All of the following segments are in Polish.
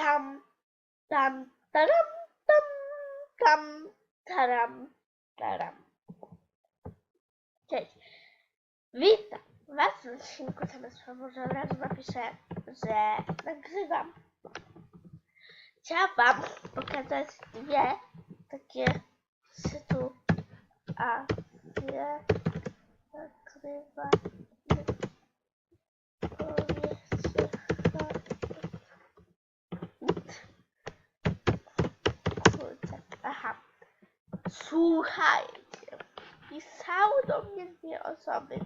tam, tam, taram, tam, tam, taram, taram. Cześć. Witam Was w odcinku. Może od razu napiszę, że nagrywam. Chciałam Wam pokazać dwie takie sytuacje. Nagrywa. Kurczę. Aha. Słuchajcie. Pisały do mnie dwie osoby.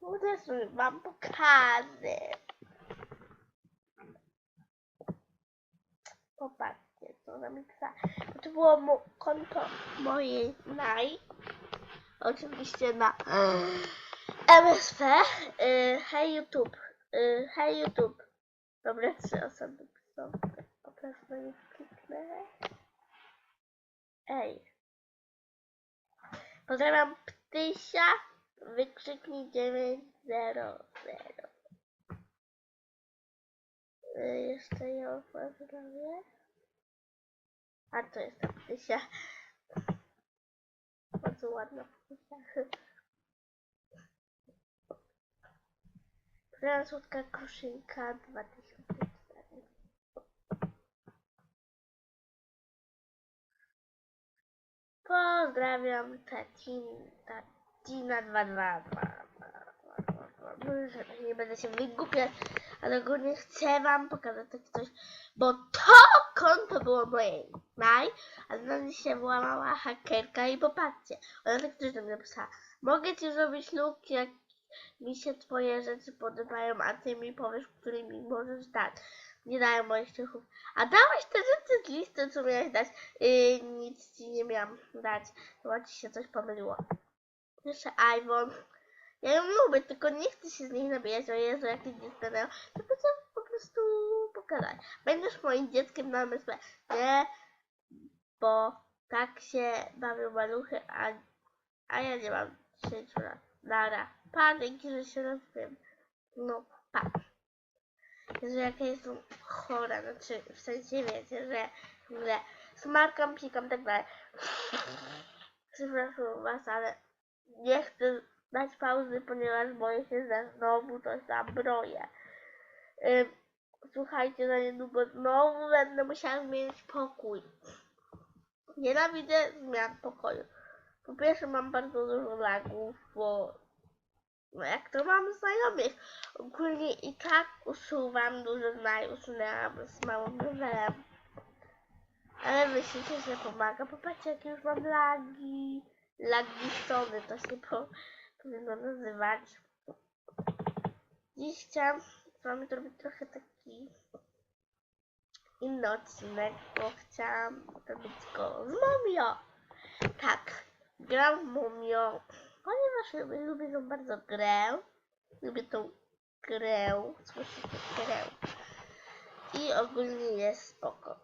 Kurde, wam pokażę. Popatrzcie, co ona mi pisała. To było mo konto mojej naj. Oczywiście na MSP. Y, hej YouTube. Y, hej YouTube. Dobra, trzy osoby są. Po prostu nie kliknę. Ej. Pozdrawiam Ptysia. Wykrzyknij 900. Y, Jeszcze ją pozdrawię. A to jest ta Ptysia. Bardzo ładna Ptysia. Pozdrawiam słodka kruszynka 2004. Pozdrawiam Tatin, Tatina 222. Nie będę się wygłupiać, ale ogólnie chcę wam pokazać takie coś, bo to konto było moje naj, ale na mnie się włamała hakerka i popatrzcie, ona tak coś do mnie napisała. Mogę ci zrobić luk, jak mi się twoje rzeczy podobają, a ty mi powiesz, którymi możesz dać. Nie dają moich ciuchów. A dałeś te rzeczy z listy, co miałeś dać? Yy, nic ci nie miałam dać. Chyba ci się coś pomyliło. Jeszcze Iwon. Ja ją lubię, tylko nie chcę się z niej nabijać. O Jezu, jakie dziecko dają. Tylko chcę po prostu pokazać. Będziesz moim dzieckiem na MSP. Nie, bo tak się bawią maluchy, a, a ja nie mam 10 lat. Nara. Pa, dzięki, że się rozumiem. No, pa. Jezu, jaka jestem chora, znaczy w sensie wiecie, że że smarkam, pikam, tak dalej. Przepraszam was, ale nie chcę dać pauzy, ponieważ boję się, że znowu coś zabroję. Ym, słuchajcie, za niedługo znowu będę musiała zmienić pokój. Nienawidzę zmian pokoju. Po pierwsze mam bardzo dużo lagów, bo no jak to mam znajomych. Ogólnie i tak usuwam dużo znajomych, usunęłam z małym levelem. Ale myślicie, że pomaga? Popatrzcie, jakie już mam lagi. Lagistony to się po, powinno nazywać. Dziś chciałam z wami zrobić trochę taki inny odcinek, bo chciałam zrobić go z Mumio. Tak, gram w Mumio, ponieważ lubię, lubię tą bardzo grę. Lubię tą grę, słyszycie grę. I ogólnie jest spoko.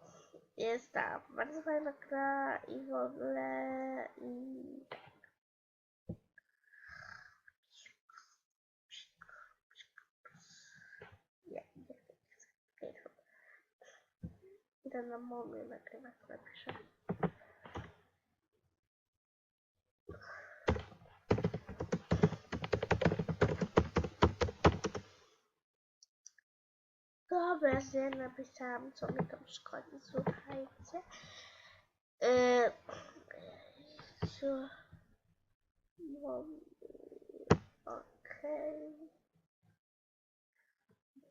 Jest ta bardzo fajna gra i w ogóle i chcę. Idę na momy nagrywać, napiszę. Że napisałam, co mi tam szkodzi, słuchajcie. Yy. Okej.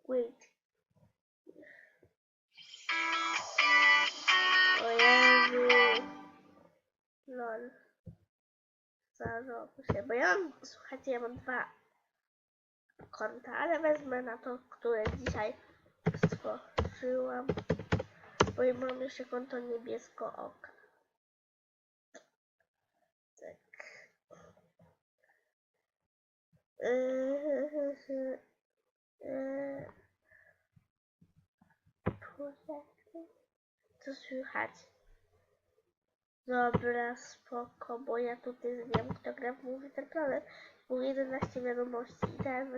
Wait. O Jezu. Lol. Zarobię się, bo ja mam, słuchajcie, ja mam dwa konta, ale wezmę na to, które dzisiaj stworzyłam, bo ja mam jeszcze konto niebiesko oka. Tak. Yy. Co słychać? Dobra, spoko, bo ja tutaj wiem, kto gra w Movie Planet. Było 11 wiadomości i teraz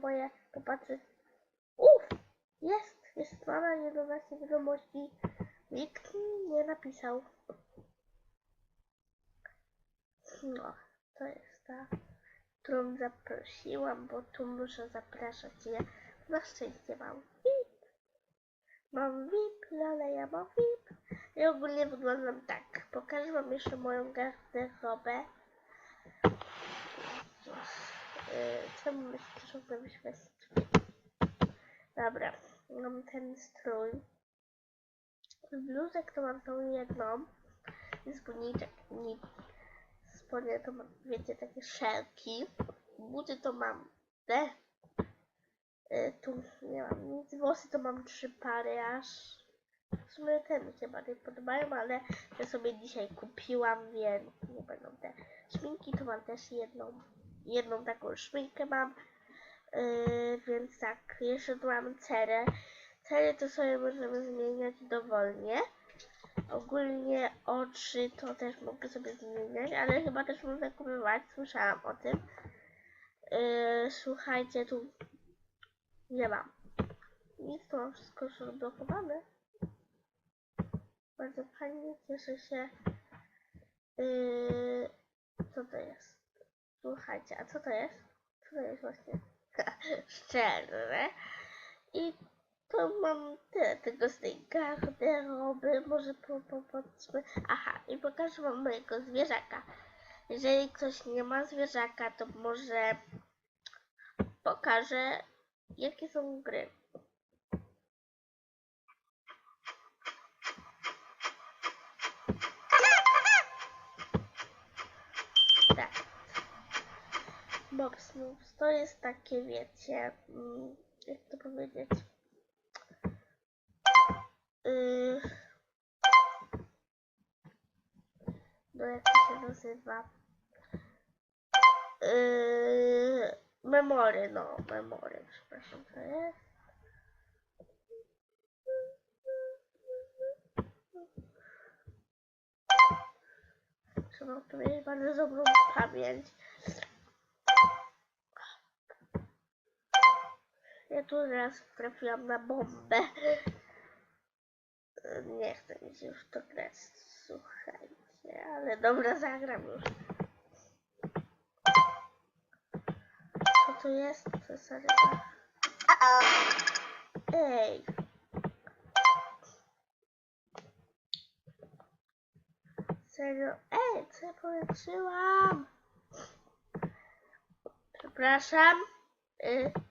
boję popatrzeć. Uff! Jest! Wysłana 11 wiadomości. Nikt nie napisał. No, to jest ta, którą zaprosiłam, bo tu muszę zapraszać je. Na szczęście mam VIP. Mam VIP, ale ja mam VIP. I ogólnie wyglądam tak. Pokażę wam jeszcze moją garderobę. Czemu myślisz, że wyświetlić? Dobra, mam ten strój. Bluzek to mam tą jedną. Spódniczek, nic. Spodnie to mam, wiecie, takie szelki. Buty to mam te. Y, tu nie mam nic. Włosy to mam trzy pary aż. W sumie te mi się bardziej podobają, ale te sobie dzisiaj kupiłam, więc nie będą te. Szminki to mam też jedną. Jedną taką szminkę mam. Yy, więc tak, jeszcze tu mam cerę. Cery to sobie możemy zmieniać dowolnie. Ogólnie oczy to też mogę sobie zmieniać, ale chyba też można kupować, słyszałam o tym. Yy, słuchajcie, tu nie mam. Nic, to mam wszystko już odblokowane. Bardzo fajnie, cieszę się. Yy, co to jest? Słuchajcie, a co to jest? Co to jest właśnie? Szczerze. I to mam tyle tego z tej garderoby. Może po, po, patrzmy. Aha, i pokażę wam mojego zwierzaka. Jeżeli ktoś nie ma zwierzaka, to może pokażę, jakie są gry. Tak. Box Moves to jest takie, wiecie, mm, jak to powiedzieć. Yy, no jak to się nazywa? Yy, memory, no, memory, przepraszam, to jest. Trzeba mieć bardzo dobrą pamięć. Tu raz trafiłam na bombę. Nie chcę mi się już to grać, słuchajcie, ale dobra, zagram już. Co to jest? To jest ryba. Ej. Serio? Ej, co ja polepszyłam? Przepraszam. Y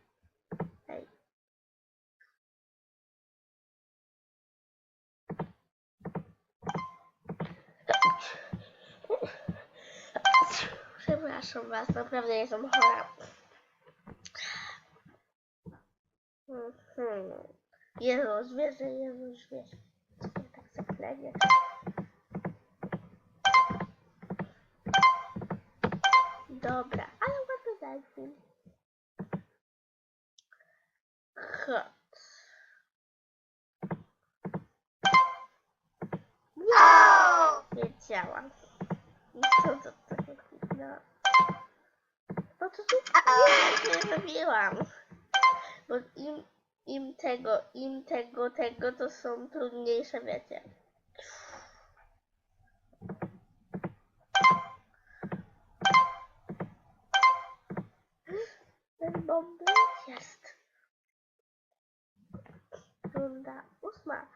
Przepraszam was, naprawdę jestem chora. Mhm. Jezu, zwierzę, Jezu, zwierzę. To tak zaklenie? Dobra, ale ładny delfin. Kot. Wiedziałam. Zrobiłam. Bo im, im tego, im tego, tego, to są trudniejsze, wiecie. Ten bomby jest. Runda ósma.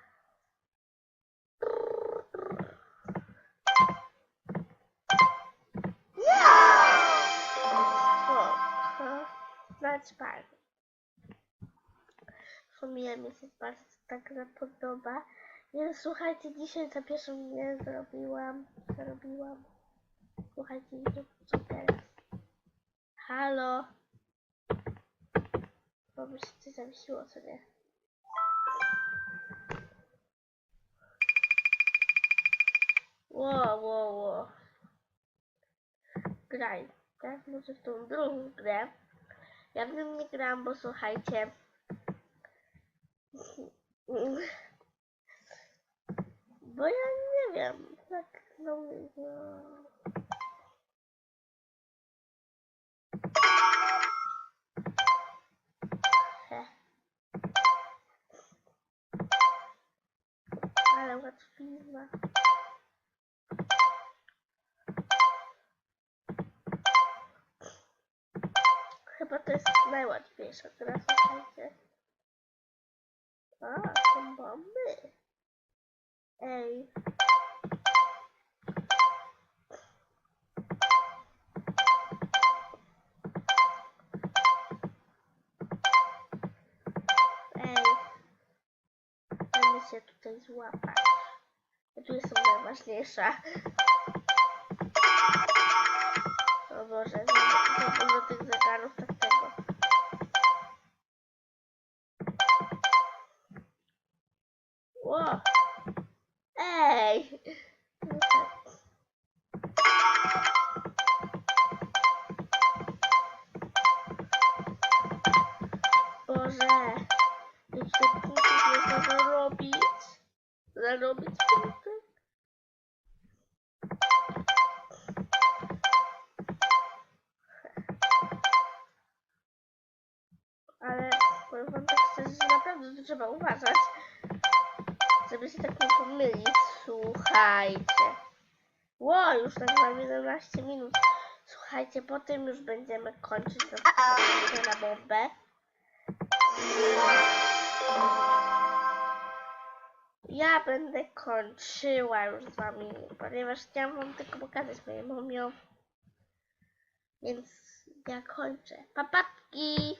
Znać bardzo. Sumie mi się bardzo ta gra podoba. Więc słuchajcie, dzisiaj za pierwszą nie zrobiłam. Zrobiłam. Słuchajcie, co teraz? Halo? Bo by się coś zawiesiło, co nie? Wow, wow, wow. Graj. Tak, może w tą drugą grę. Ja w nią nie gram, bo słuchajcie. Bo ja nie wiem. Tak, no. no. He. łatwizna. Chyba to jest najłatwiejsza gra, słuchajcie. A, są bomby. Ej. Ej. Dajmy się tutaj złapać. Tu jestem najważniejsza. Punkty można zarobić? Zarobić punkty? Ale powiem wam tak szczerze, że naprawdę trzeba uważać, żeby się tak nie pomylić. Słuchajcie. Ło, już nagrywam 11 minut. Słuchajcie, potem już będziemy kończyć na bombę. Ja będę kończyła już z wami, ponieważ chciałam wam tylko pokazać moje momią. Więc ja kończę. Papatki!